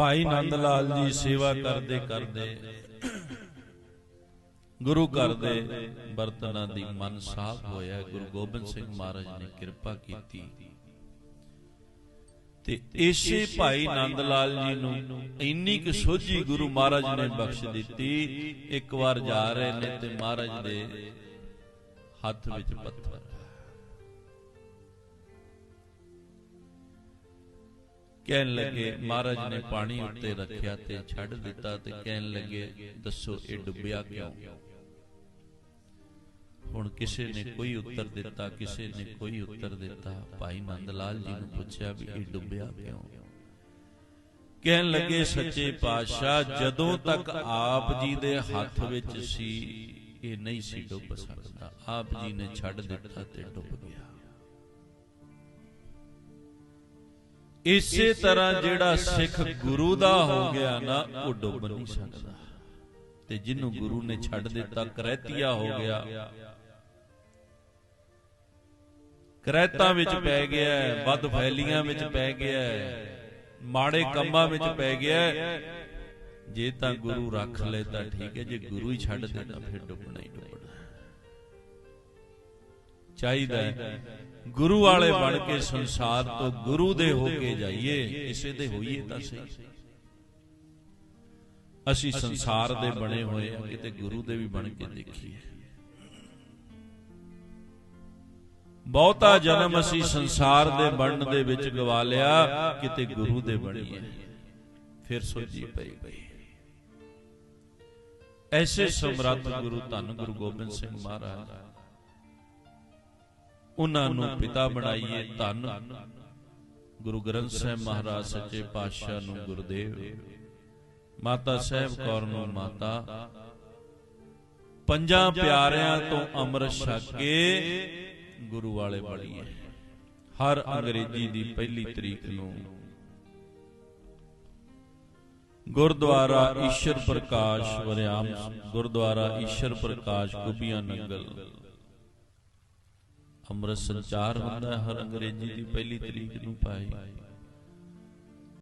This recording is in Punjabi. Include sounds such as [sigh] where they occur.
ਭਾਈ ਨੰਦ ਲਾਲ ਜੀ ਸੇਵਾ ਕਰਦੇ ਕਰਦੇ। [coughs] ਗੁਰੂ ਘਰ ਦੇ ਬਰਤਨਾਂ ਦੀ ਮਨ ਸਾਫ਼ ਹੋਇਆ ਗੁਰੂ ਗੋਬਿੰਦ ਸਿੰਘ ਮਹਾਰਾਜ ਨੇ ਕਿਰਪਾ ਕੀਤੀ। ਤੇ ਇਸੇ ਭਾਈ ਨੰਦ ਲਾਲ ਜੀ ਨੂੰ ਇੰਨੀ ਕੁ ਸੋਝੀ ਗੁਰੂ ਮਹਾਰਾਜ ਨੇ ਬਖਸ਼ ਦਿੱਤੀ। ਇੱਕ ਵਾਰ ਜਾ ਰਹੇ ਨੇ ਤੇ ਮਹਾਰਾਜ ਦੇ ਹੱਥ ਵਿੱਚ ਪੱਥਰ। ਕਹਿਣ ਲੱਗੇ ਮਹਾਰਾਜ ਨੇ ਪਾਣੀ ਉੱਤੇ ਰੱਖਿਆ ਤੇ ਛੱਡ ਦਿੱਤਾ ਤੇ ਕਹਿਣ ਲੱਗੇ ਦੱਸੋ ਇਹ ਡੁੱਬਿਆ ਕਿਉਂ? ਹੁਣ ਕਿਸੇ ਨੇ ਕੋਈ ਉੱਤਰ ਦਿੱਤਾ ਕਿਸੇ ਨੇ ਕੋਈ ਉੱਤਰ ਦਿੱਤਾ ਭਾਈ ਨੰਦ ਲਾਲ ਜੀ ਨੂੰ ਪੁੱਛਿਆ ਵੀ ਇਹ ਡੁੱਬਿਆ ਕਿਉਂ? ਕਹਿਣ ਲੱਗੇ ਸੱਚੇ ਪਾਤਸ਼ਾਹ ਜਦੋਂ ਤੱਕ ਆਪ ਜੀ ਦੇ ਹੱਥ ਵਿੱਚ ਸੀ ਇਹ ਨਹੀਂ ਸੀ ਡੁੱਬ ਸਕਦਾ। ਆਪ ਜੀ ਨੇ ਛੱਡ ਦਿੱਤਾ ਤੇ ਡੁੱਬ ਗਿਆ। ਇਸੇ ਤਰ੍ਹਾਂ ਜਿਹੜਾ ਸਿੱਖ ਗੁਰੂ ਦਾ ਹੋ ਗਿਆ ਨਾ ਉਹ ਡੁੱਬ ਨਹੀਂ ਸਕਦਾ। ਤੇ ਜਿਹਨੂੰ ਗੁਰੂ ਨੇ ਛੱਡ ਦਿੱਤਾ ਕਰੈਤੀਆ ਹੋ ਗਿਆ। ਕਰੈਤਾਂ ਵਿੱਚ ਪੈ ਗਿਆ ਵੱਧ ਫੈਲੀਆਂ ਵਿੱਚ ਪੈ ਗਿਆ ਮਾੜੇ ਕੰਮਾਂ ਵਿੱਚ ਪੈ ਗਿਆ। ਜੇ ਤਾਂ ਗੁਰੂ ਰੱਖ ਲੈ ਤਾਂ ਠੀਕ ਹੈ ਜੇ ਗੁਰੂ ਹੀ ਛੱਡ ਦੇ ਤਾਂ ਫਿਰ ਡੁੱਬਣਾ ਹੀ ਡੁੱਬਣਾ ਚਾਹੀਦਾ ਹੈ। ਗੁਰੂ ਵਾਲੇ ਬਣ ਕੇ ਸੰਸਾਰ ਤੋਂ ਗੁਰੂ ਦੇ ਹੋ ਕੇ ਜਾਈਏ ਕਿਸੇ ਦੇ ਹੋਈਏ ਤਾਂ ਸਹੀ। ਅਸੀਂ ਸੰਸਾਰ ਦੇ ਬਣੇ ਹੋਏ ਆ ਕਿਤੇ ਗੁਰੂ ਦੇ ਵੀ ਬਣ ਕੇ ਦੇਖੀਏ। ਬਹੁਤਾ ਜਨਮ ਅਸੀਂ ਸੰਸਾਰ ਦੇ ਬਣਨ ਦੇ ਵਿੱਚ ਗਵਾ ਲਿਆ ਕਿਤੇ ਗੁਰੂ ਦੇ ਬਣੀਏ। ਫਿਰ ਸੋਚੀ ਪਈ ਪਈ ਐਸੇ ਸਮਰੱਥ ਗੁਰੂ ਧੰਨ ਗੁਰੂ ਗੋਬਿੰਦ ਸਿੰਘ ਮਹਾਰਾਜ। ਉਹਨਾਂ ਨੂੰ ਪਿਤਾ ਬਣਾਈਏ ਧੰਨ। ਗੁਰੂ ਗ੍ਰੰਥ ਸਾਹਿਬ ਮਹਾਰਾਜ ਸੱਚੇ ਪਾਤਸ਼ਾਹ ਨੂੰ ਗੁਰਦੇਵ। ਮਾਤਾ ਸਾਹਿਬ ਕੌਰ ਨੂੰ ਮਾਤਾ। ਪੰਜਾਂ ਪਿਆਰਿਆਂ ਤੋਂ ਅੰਮ੍ਰਿਤ ਛਕ ਕੇ ਗੁਰੂ ਵਾਲੇ ਬਣੀਏ। ਹਰ ਅੰਗਰੇਜ਼ੀ ਦੀ ਪਹਿਲੀ ਤਰੀਕ ਨੂੰ। ਗੁਰਦੁਆਰਾ ਈਸ਼ਰ ਪ੍ਰਕਾਸ਼ ਵਰਿਆਮ। ਗੁਰਦੁਆਰਾ ਈਸ਼ਰ ਪ੍ਰਕਾਸ਼ ਗੁੱਬੀਆਂ ਨੰਗਲ। ਅੰਮ੍ਰਿਤ ਸੰਚਾਰ ਹੁੰਦਾ ਹਰ ਅੰਗਰੇਜ਼ੀ ਦੀ ਪਹਿਲੀ ਤਰੀਕ ਨੂੰ ਪਾਈ